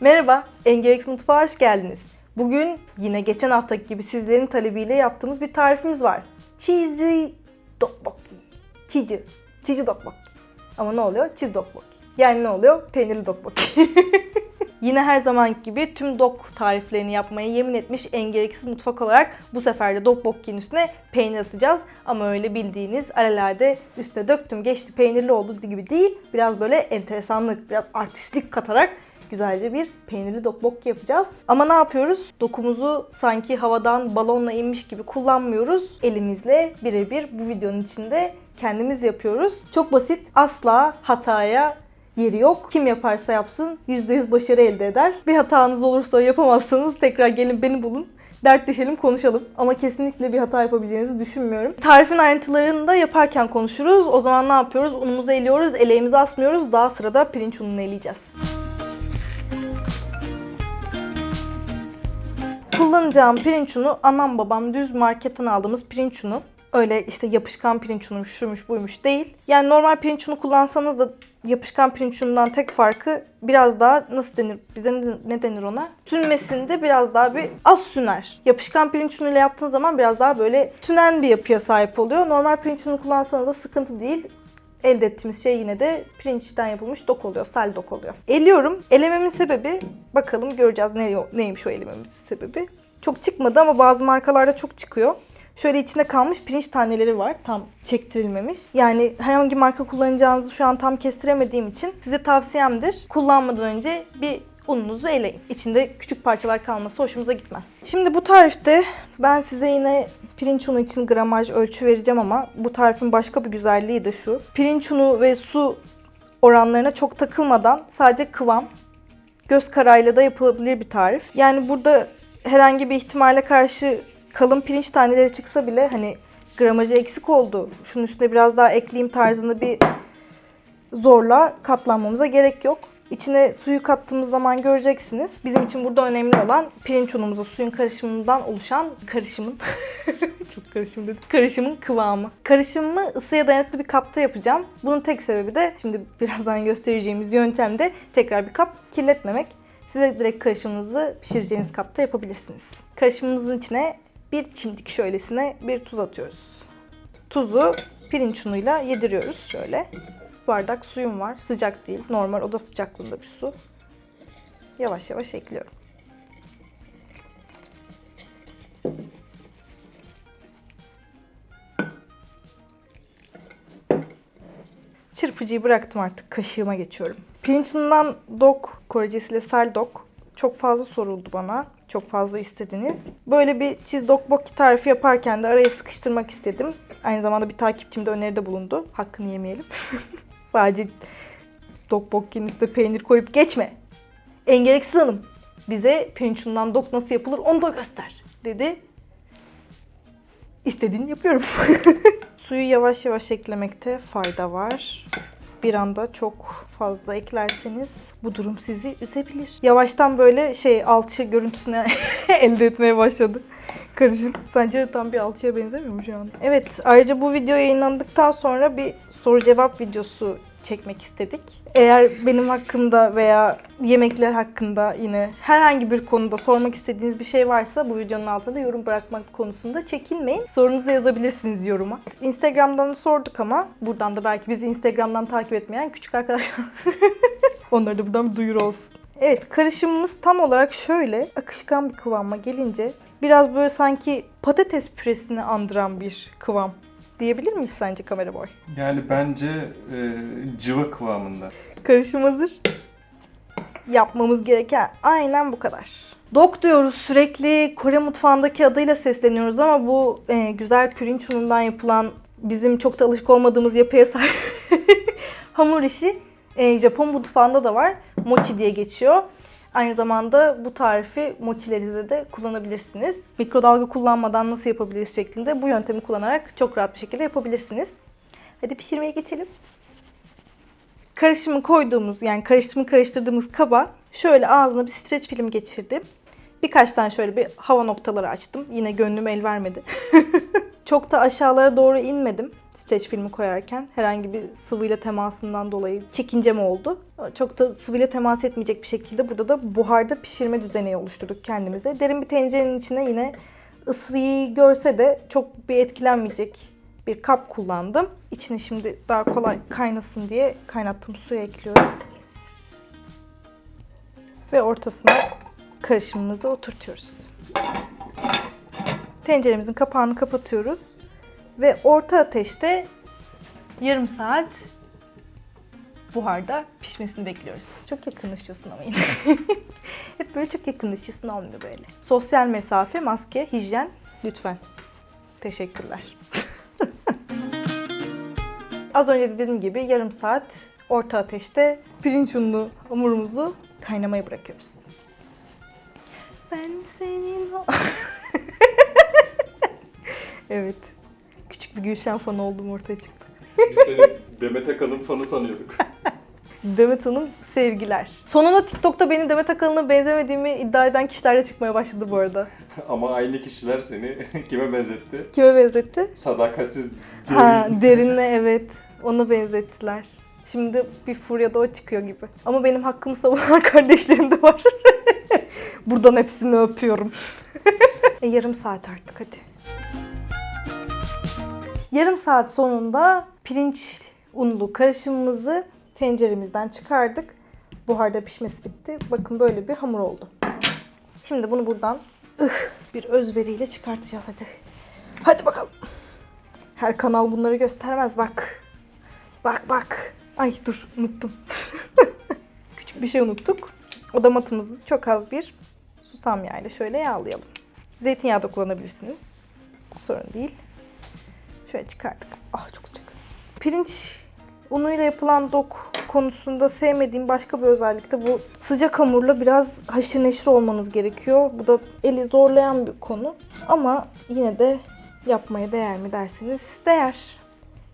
Merhaba, Engerex Mutfağa hoş geldiniz. Bugün yine geçen haftaki gibi sizlerin talebiyle yaptığımız bir tarifimiz var. Cheesy dokboki. Cheesy. Cheesy dokboki. Ama ne oluyor? Cheese dokboki. Yani ne oluyor? Peynirli dokboki. Yine her zaman gibi tüm dok tariflerini yapmaya yemin etmiş en gereksiz mutfak olarak bu sefer de dokbokki'nin üstüne peynir atacağız. Ama öyle bildiğiniz alelade üstüne döktüm geçti peynirli oldu gibi değil. Biraz böyle enteresanlık, biraz artistlik katarak güzelce bir peynirli dokbokki yapacağız. Ama ne yapıyoruz? Dokumuzu sanki havadan balonla inmiş gibi kullanmıyoruz. Elimizle birebir bu videonun içinde kendimiz yapıyoruz. Çok basit, asla hataya yeri yok. Kim yaparsa yapsın %100 başarı elde eder. Bir hatanız olursa yapamazsanız tekrar gelin beni bulun. Dertleşelim, konuşalım. Ama kesinlikle bir hata yapabileceğinizi düşünmüyorum. Tarifin ayrıntılarını da yaparken konuşuruz. O zaman ne yapıyoruz? Unumuzu eliyoruz, eleğimizi asmıyoruz. Daha sırada pirinç ununu eleyeceğiz. Kullanacağım pirinç unu anam babam düz marketten aldığımız pirinç unu. Öyle işte yapışkan pirinç unuymuş, şuymuş, buymuş değil. Yani normal pirinç unu kullansanız da yapışkan pirinç unundan tek farkı biraz daha nasıl denir, bize ne denir ona? Sünmesinde biraz daha bir az süner. Yapışkan pirinç unuyla yaptığınız zaman biraz daha böyle tünen bir yapıya sahip oluyor. Normal pirinç unu kullansanız da sıkıntı değil elde ettiğimiz şey yine de pirinçten yapılmış dok oluyor, sel dok oluyor. Eliyorum. Elememin sebebi, bakalım göreceğiz ne, neymiş o elememin sebebi. Çok çıkmadı ama bazı markalarda çok çıkıyor. Şöyle içinde kalmış pirinç taneleri var. Tam çektirilmemiş. Yani hangi marka kullanacağınızı şu an tam kestiremediğim için size tavsiyemdir. Kullanmadan önce bir ununuzu eleyin. İçinde küçük parçalar kalması hoşumuza gitmez. Şimdi bu tarifte ben size yine pirinç unu için gramaj ölçü vereceğim ama bu tarifin başka bir güzelliği de şu. Pirinç unu ve su oranlarına çok takılmadan sadece kıvam, göz kararıyla da yapılabilir bir tarif. Yani burada herhangi bir ihtimale karşı kalın pirinç taneleri çıksa bile hani gramajı eksik oldu. Şunun üstüne biraz daha ekleyeyim tarzında bir zorla katlanmamıza gerek yok. İçine suyu kattığımız zaman göreceksiniz. Bizim için burada önemli olan pirinç unumuzu suyun karışımından oluşan karışımın çok karışım dedik. Karışımın kıvamı. Karışımımı ısıya dayanıklı bir kapta yapacağım. Bunun tek sebebi de şimdi birazdan göstereceğimiz yöntemde tekrar bir kap kirletmemek. Size direkt karışımınızı pişireceğiniz kapta yapabilirsiniz. Karışımımızın içine bir çimdik şöylesine bir tuz atıyoruz. Tuzu pirinç unuyla yediriyoruz şöyle. Bardak suyum var. Sıcak değil. Normal oda sıcaklığında bir su. Yavaş yavaş ekliyorum. Çırpıcıyı bıraktım artık. Kaşığıma geçiyorum. Pirinç unundan dok, Korecesiyle sel dok. Çok fazla soruldu bana. Çok fazla istediniz. Böyle bir cheese dokboki tarifi yaparken de araya sıkıştırmak istedim. Aynı zamanda bir takipçim de öneride bulundu. Hakkını yemeyelim. Sadece dokbokkinin üstüne peynir koyup geçme. Engereksiz hanım bize pirinç unundan dok nasıl yapılır onu da göster dedi. İstediğini yapıyorum. Suyu yavaş yavaş eklemekte fayda var. Bir anda çok fazla eklerseniz bu durum sizi üzebilir. Yavaştan böyle şey alçı görüntüsüne elde etmeye başladı karışım. Sence tam bir alçıya benzemiyor mu şu an? Evet ayrıca bu video yayınlandıktan sonra bir soru cevap videosu çekmek istedik. Eğer benim hakkımda veya yemekler hakkında yine herhangi bir konuda sormak istediğiniz bir şey varsa bu videonun altında yorum bırakmak konusunda çekinmeyin. Sorunuzu yazabilirsiniz yoruma. Instagram'dan da sorduk ama buradan da belki bizi Instagram'dan takip etmeyen küçük arkadaşlar. Onlara da buradan bir duyuru olsun. Evet karışımımız tam olarak şöyle akışkan bir kıvama gelince biraz böyle sanki patates püresini andıran bir kıvam diyebilir miyiz sence kamera boy? Yani bence e, cıva kıvamında. Karışım hazır. Yapmamız gereken aynen bu kadar. Dok diyoruz sürekli Kore mutfağındaki adıyla sesleniyoruz ama bu e, güzel pirinç unundan yapılan bizim çok da alışık olmadığımız yapıya sahip hamur işi e, Japon mutfağında da var. Mochi diye geçiyor. Aynı zamanda bu tarifi mochilerinizde de kullanabilirsiniz. Mikrodalga kullanmadan nasıl yapabiliriz şeklinde bu yöntemi kullanarak çok rahat bir şekilde yapabilirsiniz. Hadi pişirmeye geçelim. Karışımı koyduğumuz yani karıştırımı karıştırdığımız kaba şöyle ağzına bir streç film geçirdim. Birkaç tane şöyle bir hava noktaları açtım. Yine gönlüm el vermedi. Çok da aşağılara doğru inmedim. Streç filmi koyarken herhangi bir sıvıyla temasından dolayı çekincem oldu. Çok da sıvıyla temas etmeyecek bir şekilde burada da buharda pişirme düzeneği oluşturduk kendimize. Derin bir tencerenin içine yine ısıyı görse de çok bir etkilenmeyecek bir kap kullandım. İçine şimdi daha kolay kaynasın diye kaynattığım suyu ekliyorum. Ve ortasına karışımımızı oturtuyoruz. Tenceremizin kapağını kapatıyoruz. Ve orta ateşte yarım saat buharda pişmesini bekliyoruz. Çok yakınlaşıyorsun ama yine. Hep böyle çok yakınlaşıyorsun olmuyor böyle. Sosyal mesafe, maske, hijyen lütfen. Teşekkürler. Az önce de dediğim gibi yarım saat orta ateşte pirinç unlu hamurumuzu kaynamaya bırakıyoruz. Ben senin Evet. Bir Gülşen fanı oldum ortaya çıktı. Biz seni Demet Akalın fanı sanıyorduk. Demet Hanım sevgiler. Sonunda TikTok'ta benim Demet Akalın'a benzemediğimi iddia eden kişiler de çıkmaya başladı bu arada. Ama aynı kişiler seni kime benzetti? Kime benzetti? Sadakatsiz Ha, derin. derinle evet. Onu benzettiler. Şimdi bir furyada o çıkıyor gibi. Ama benim hakkımı savunan kardeşlerim de var. Buradan hepsini öpüyorum. e, yarım saat artık hadi. Yarım saat sonunda pirinç unlu karışımımızı tenceremizden çıkardık. Buharda pişmesi bitti. Bakın böyle bir hamur oldu. Şimdi bunu buradan ıh, bir özveriyle çıkartacağız hadi. Hadi bakalım. Her kanal bunları göstermez bak. Bak bak. Ay dur unuttum. Küçük bir şey unuttuk. Odamatımızı çok az bir susam yağıyla şöyle yağlayalım. Zeytinyağı da kullanabilirsiniz. Sorun değil. Şöyle çıkardık. Ah çok sıcak. Pirinç unuyla yapılan dok konusunda sevmediğim başka bir özellik de bu sıcak hamurla biraz haşır neşir olmanız gerekiyor. Bu da eli zorlayan bir konu. Ama yine de yapmaya değer mi derseniz değer.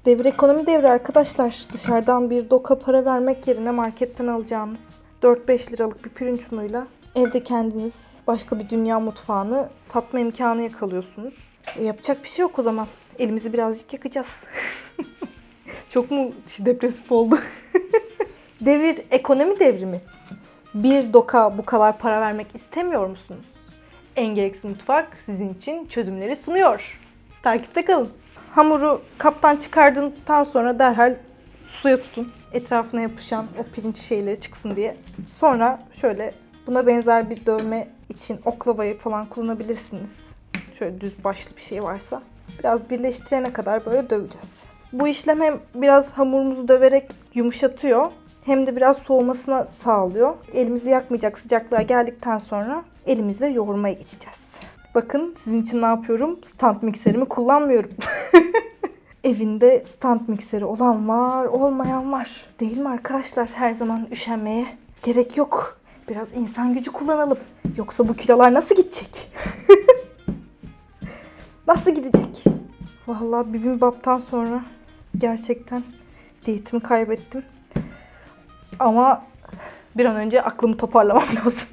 Devir ekonomi devri arkadaşlar. Dışarıdan bir doka para vermek yerine marketten alacağınız 4-5 liralık bir pirinç unuyla evde kendiniz başka bir dünya mutfağını tatma imkanı yakalıyorsunuz. E, yapacak bir şey yok o zaman. Elimizi birazcık yakacağız. Çok mu depresif oldu? Devir ekonomi devrimi. Bir doka bu kadar para vermek istemiyor musunuz? En gereksiz mutfak sizin için çözümleri sunuyor. Takipte kalın. Hamuru kaptan çıkardığından sonra derhal suya tutun. Etrafına yapışan o pirinç şeyleri çıksın diye. Sonra şöyle buna benzer bir dövme için oklavayı falan kullanabilirsiniz. Şöyle düz başlı bir şey varsa. Biraz birleştirene kadar böyle döveceğiz. Bu işlem hem biraz hamurumuzu döverek yumuşatıyor hem de biraz soğumasına sağlıyor. Elimizi yakmayacak sıcaklığa geldikten sonra elimizle yoğurmaya geçeceğiz. Bakın sizin için ne yapıyorum? Stand mikserimi kullanmıyorum. Evinde stand mikseri olan var, olmayan var. Değil mi arkadaşlar? Her zaman üşenmeye gerek yok. Biraz insan gücü kullanalım. Yoksa bu kilolar nasıl gidecek? nasıl gidecek? Vallahi bibimbaptan sonra gerçekten diyetimi kaybettim. Ama bir an önce aklımı toparlamam lazım.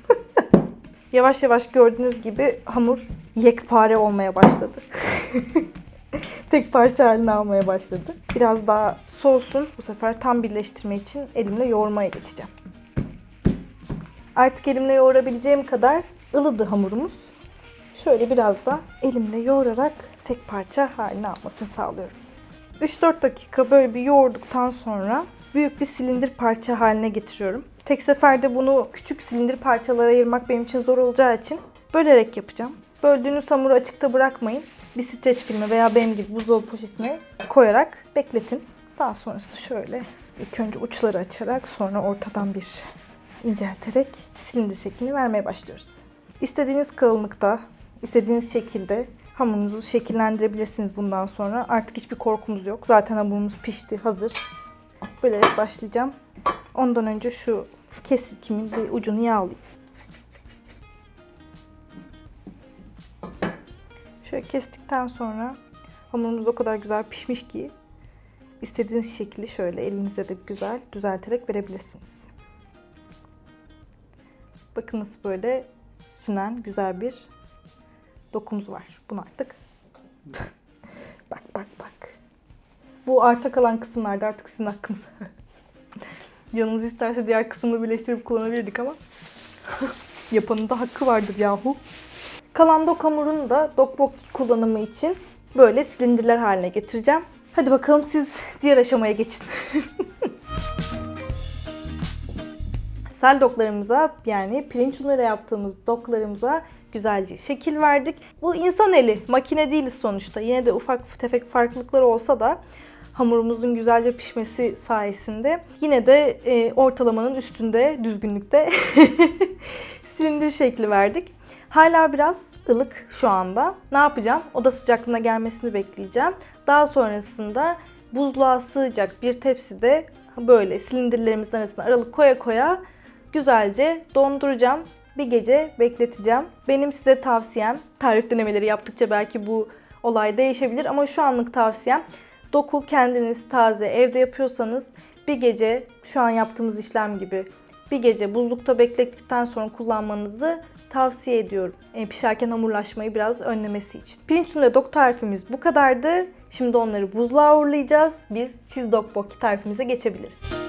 yavaş yavaş gördüğünüz gibi hamur yekpare olmaya başladı. Tek parça halini almaya başladı. Biraz daha soğusun. Bu sefer tam birleştirme için elimle yoğurmaya geçeceğim. Artık elimle yoğurabileceğim kadar ılıdı hamurumuz. Şöyle biraz da elimle yoğurarak tek parça halini almasını sağlıyorum. 3-4 dakika böyle bir yoğurduktan sonra büyük bir silindir parça haline getiriyorum. Tek seferde bunu küçük silindir parçalara ayırmak benim için zor olacağı için bölerek yapacağım. Böldüğünüz hamuru açıkta bırakmayın. Bir streç filmi veya benim gibi buzdolabı poşetine koyarak bekletin. Daha sonrasında şöyle ilk önce uçları açarak sonra ortadan bir incelterek silindir şeklini vermeye başlıyoruz. İstediğiniz kalınlıkta, istediğiniz şekilde hamurunuzu şekillendirebilirsiniz bundan sonra. Artık hiçbir korkumuz yok. Zaten hamurumuz pişti, hazır. Bölerek başlayacağım. Ondan önce şu kesirkimin bir ucunu yağlayayım. Şöyle kestikten sonra hamurumuz o kadar güzel pişmiş ki istediğiniz şekli şöyle elinizde de güzel düzelterek verebilirsiniz. Bakın nasıl böyle sünen güzel bir dokumuz var. Bunu artık bak bak bak. Bu arta kalan kısımlarda artık sizin hakkınız. Canınız isterse diğer kısmını birleştirip kullanabilirdik ama yapanın da hakkı vardır yahu. Kalan dok hamurunu da dokbokki kullanımı için böyle silindirler haline getireceğim. Hadi bakalım siz diğer aşamaya geçin. Sel doklarımıza yani pirinç unuyla yaptığımız doklarımıza güzelce şekil verdik. Bu insan eli, makine değiliz sonuçta. Yine de ufak tefek farklılıklar olsa da hamurumuzun güzelce pişmesi sayesinde yine de e, ortalamanın üstünde düzgünlükte silindir şekli verdik. Hala biraz ılık şu anda. Ne yapacağım? Oda sıcaklığına gelmesini bekleyeceğim. Daha sonrasında buzluğa sığacak bir tepside böyle silindirlerimizin arasına aralık koya koya güzelce donduracağım. Bir gece bekleteceğim. Benim size tavsiyem, tarif denemeleri yaptıkça belki bu olay değişebilir ama şu anlık tavsiyem doku kendiniz taze evde yapıyorsanız bir gece şu an yaptığımız işlem gibi bir gece buzlukta beklettikten sonra kullanmanızı tavsiye ediyorum. E, pişerken hamurlaşmayı biraz önlemesi için. Pirinç ve dok tarifimiz bu kadardı. Şimdi onları buzluğa uğurlayacağız. Biz cheese dog bokki tarifimize geçebiliriz.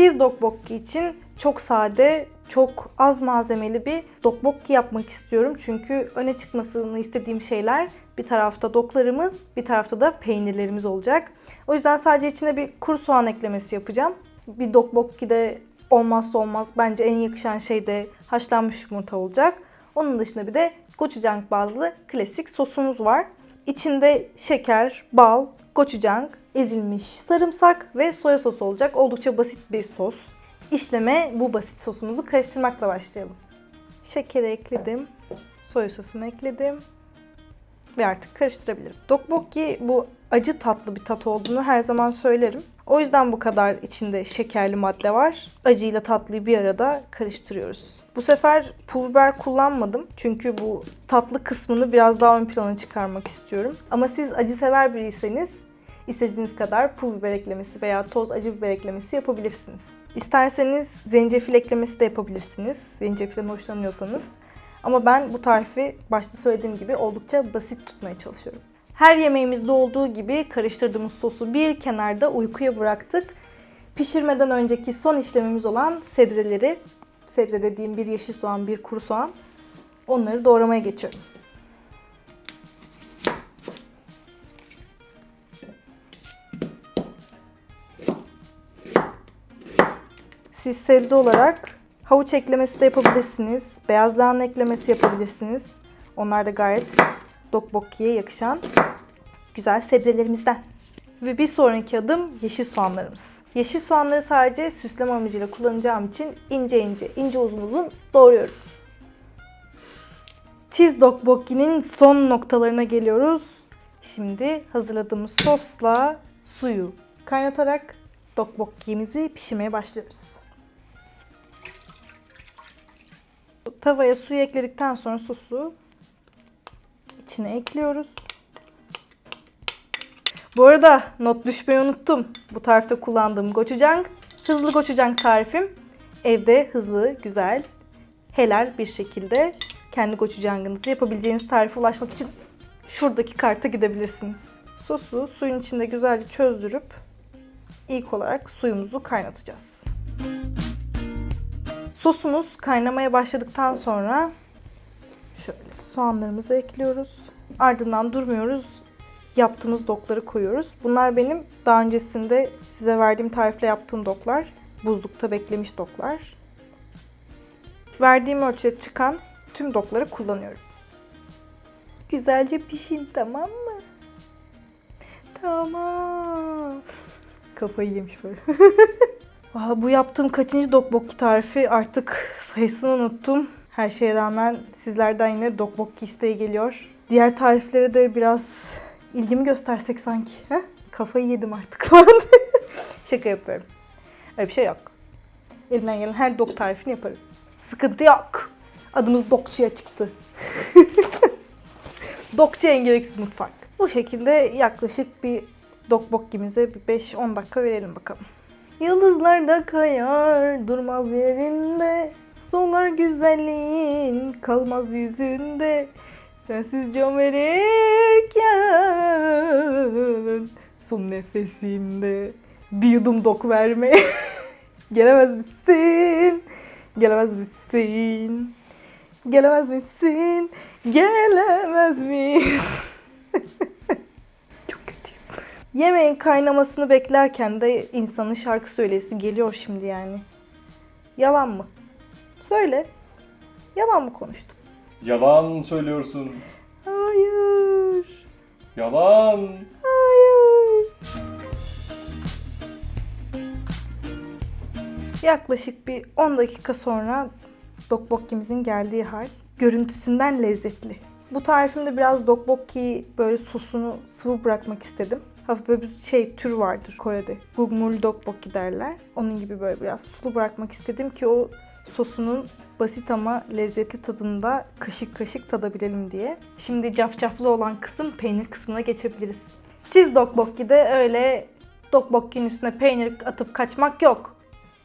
Cheese dokbokki için çok sade, çok az malzemeli bir dokbokki yapmak istiyorum. Çünkü öne çıkmasını istediğim şeyler bir tarafta doklarımız, bir tarafta da peynirlerimiz olacak. O yüzden sadece içine bir kuru soğan eklemesi yapacağım. Bir dokbokki de olmazsa olmaz bence en yakışan şey de haşlanmış yumurta olacak. Onun dışında bir de gochujang bazlı klasik sosumuz var. İçinde şeker, bal, gochujang, ezilmiş sarımsak ve soya sosu olacak. Oldukça basit bir sos. İşleme bu basit sosumuzu karıştırmakla başlayalım. Şekeri ekledim. Soya sosumu ekledim. Ve artık karıştırabilirim. Dokbokki bu acı tatlı bir tat olduğunu her zaman söylerim. O yüzden bu kadar içinde şekerli madde var. Acıyla tatlıyı bir arada karıştırıyoruz. Bu sefer pul biber kullanmadım. Çünkü bu tatlı kısmını biraz daha ön plana çıkarmak istiyorum. Ama siz acı sever biriyseniz istediğiniz kadar pul biber eklemesi veya toz acı biber eklemesi yapabilirsiniz. İsterseniz zencefil eklemesi de yapabilirsiniz. Zencefilden hoşlanıyorsanız. Ama ben bu tarifi başta söylediğim gibi oldukça basit tutmaya çalışıyorum. Her yemeğimizde olduğu gibi karıştırdığımız sosu bir kenarda uykuya bıraktık. Pişirmeden önceki son işlemimiz olan sebzeleri, sebze dediğim bir yeşil soğan, bir kuru soğan, onları doğramaya geçiyorum. Siz sebze olarak havuç eklemesi de yapabilirsiniz. Beyaz lahana eklemesi yapabilirsiniz. Onlar da gayet dokbokkiye yakışan güzel sebzelerimizden. Ve bir sonraki adım yeşil soğanlarımız. Yeşil soğanları sadece süsleme amacıyla kullanacağım için ince ince, ince uzun uzun doğruyorum. Cheese dokbokki'nin son noktalarına geliyoruz. Şimdi hazırladığımız sosla suyu kaynatarak dokbokkimizi pişirmeye başlıyoruz. Tavaya suyu ekledikten sonra sosu içine ekliyoruz. Bu arada not düşmeyi unuttum. Bu tarifte kullandığım gochujang hızlı gochujang tarifim. Evde hızlı, güzel, helal bir şekilde kendi gochujangınızı yapabileceğiniz tarife ulaşmak için şuradaki karta gidebilirsiniz. Sosu suyun içinde güzelce çözdürüp ilk olarak suyumuzu kaynatacağız. Sosumuz kaynamaya başladıktan sonra şöyle soğanlarımızı ekliyoruz. Ardından durmuyoruz. Yaptığımız dokları koyuyoruz. Bunlar benim daha öncesinde size verdiğim tarifle yaptığım doklar. Buzlukta beklemiş doklar. Verdiğim ölçüde çıkan tüm dokları kullanıyorum. Güzelce pişin tamam mı? Tamam. Kafayı yemiş böyle. Valla bu yaptığım kaçıncı dokbokki tarifi artık sayısını unuttum. Her şeye rağmen sizlerden yine dokbokki isteği geliyor. Diğer tariflere de biraz ilgimi göstersek sanki. He? Kafayı yedim artık falan. Şaka yapıyorum. Öyle bir şey yok. Elimden gelen her dok tarifini yaparım. Sıkıntı yok. Adımız Dokçu'ya çıktı. Dokçu en gereksiz mutfak. Bu şekilde yaklaşık bir dokbokkimize bir 5-10 dakika verelim bakalım. Yıldızlar da kayar, durmaz yerinde. Solar güzelliğin, kalmaz yüzünde. Sensiz can verirken son nefesimde bir yudum dok verme. Gelemez misin? Gelemez misin? Gelemez misin? Gelemez misin? Çok kötüyüm. Yemeğin kaynamasını beklerken de insanın şarkı söylesi geliyor şimdi yani. Yalan mı? Söyle. Yalan mı konuştum? Yalan söylüyorsun. Hayır. Yalan. Yaklaşık bir 10 dakika sonra dokbokkimizin geldiği hal görüntüsünden lezzetli. Bu tarifimde biraz dokbokki böyle sosunu sıvı bırakmak istedim. Hafif böyle bir şey tür vardır Kore'de. Gugmul dokbokki derler. Onun gibi böyle biraz sulu bırakmak istedim ki o sosunun basit ama lezzetli tadını da kaşık kaşık tadabilelim diye. Şimdi cafcaflı olan kısım peynir kısmına geçebiliriz. Cheese dokbokki'de öyle dokbokkinin üstüne peynir atıp kaçmak yok.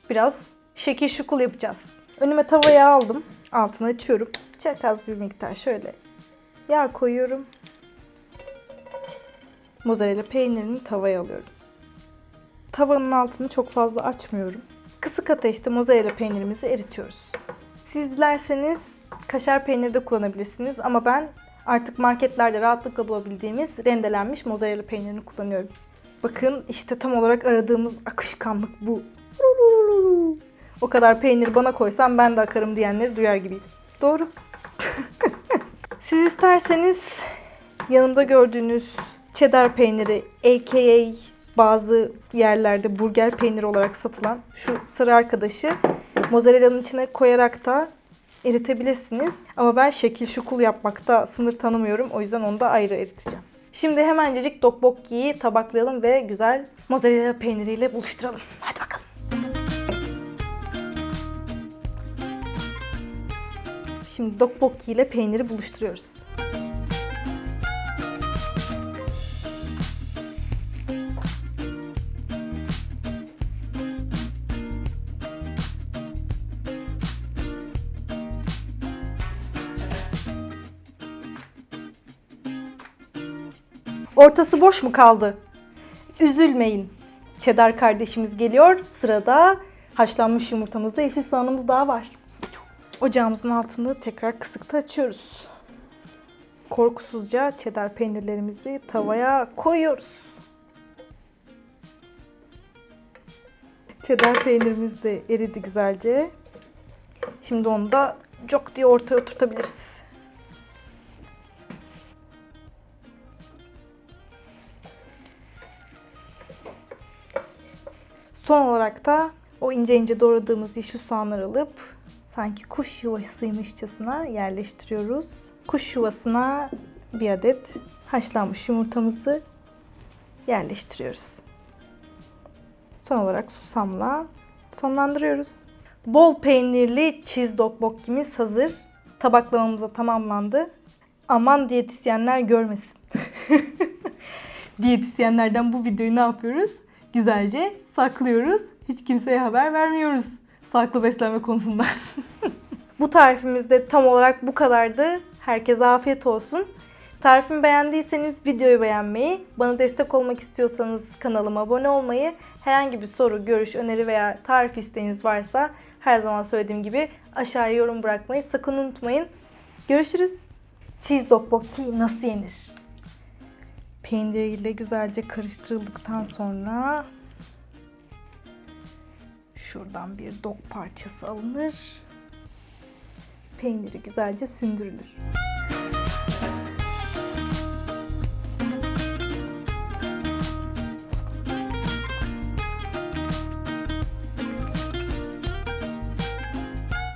Biraz şekil şukul yapacağız. Önüme tavayı aldım. Altını açıyorum. Çok az bir miktar şöyle yağ koyuyorum. Mozzarella peynirini tavaya alıyorum. Tavanın altını çok fazla açmıyorum. Kısık ateşte mozzarella peynirimizi eritiyoruz. Siz dilerseniz kaşar peyniri de kullanabilirsiniz ama ben artık marketlerde rahatlıkla bulabildiğimiz rendelenmiş mozzarella peynirini kullanıyorum. Bakın işte tam olarak aradığımız akışkanlık bu. O kadar peynir bana koysam ben de akarım diyenleri duyar gibiyim. Doğru. Siz isterseniz yanımda gördüğünüz cheddar peyniri aka bazı yerlerde burger peyniri olarak satılan şu sarı arkadaşı mozzarella'nın içine koyarak da eritebilirsiniz. Ama ben şekil şukul yapmakta sınır tanımıyorum. O yüzden onu da ayrı eriteceğim. Şimdi hemencecik dokbokkiyi tabaklayalım ve güzel mozzarella peyniriyle buluşturalım. Hadi bakalım. Şimdi dokbokki ile peyniri buluşturuyoruz. Ortası boş mu kaldı? Üzülmeyin. Çedar kardeşimiz geliyor. Sırada haşlanmış yumurtamızda yeşil soğanımız daha var. Ocağımızın altını tekrar kısıkta açıyoruz. Korkusuzca çedar peynirlerimizi tavaya koyuyoruz. Çedar peynirimiz de eridi güzelce. Şimdi onu da cok diye ortaya oturtabiliriz. Son olarak da o ince ince doğradığımız yeşil soğanları alıp sanki kuş yuvasıymışçasına yerleştiriyoruz. Kuş yuvasına bir adet haşlanmış yumurtamızı yerleştiriyoruz. Son olarak susamla sonlandırıyoruz. Bol peynirli cheese dokbokkimiz hazır. Tabaklamamız da tamamlandı. Aman diyetisyenler görmesin. Diyetisyenlerden bu videoyu ne yapıyoruz? Güzelce saklıyoruz. Hiç kimseye haber vermiyoruz. Sağlıklı beslenme konusunda. bu tarifimiz de tam olarak bu kadardı. Herkese afiyet olsun. Tarifimi beğendiyseniz videoyu beğenmeyi, bana destek olmak istiyorsanız kanalıma abone olmayı, herhangi bir soru, görüş, öneri veya tarif isteğiniz varsa her zaman söylediğim gibi aşağıya yorum bırakmayı sakın unutmayın. Görüşürüz. Cheese dokbokki nasıl yenir? Peyniriyle güzelce karıştırıldıktan sonra şuradan bir dok parçası alınır. Peyniri güzelce sündürülür.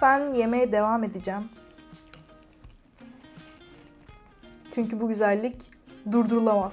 Ben yemeğe devam edeceğim. Çünkü bu güzellik durdurulamaz.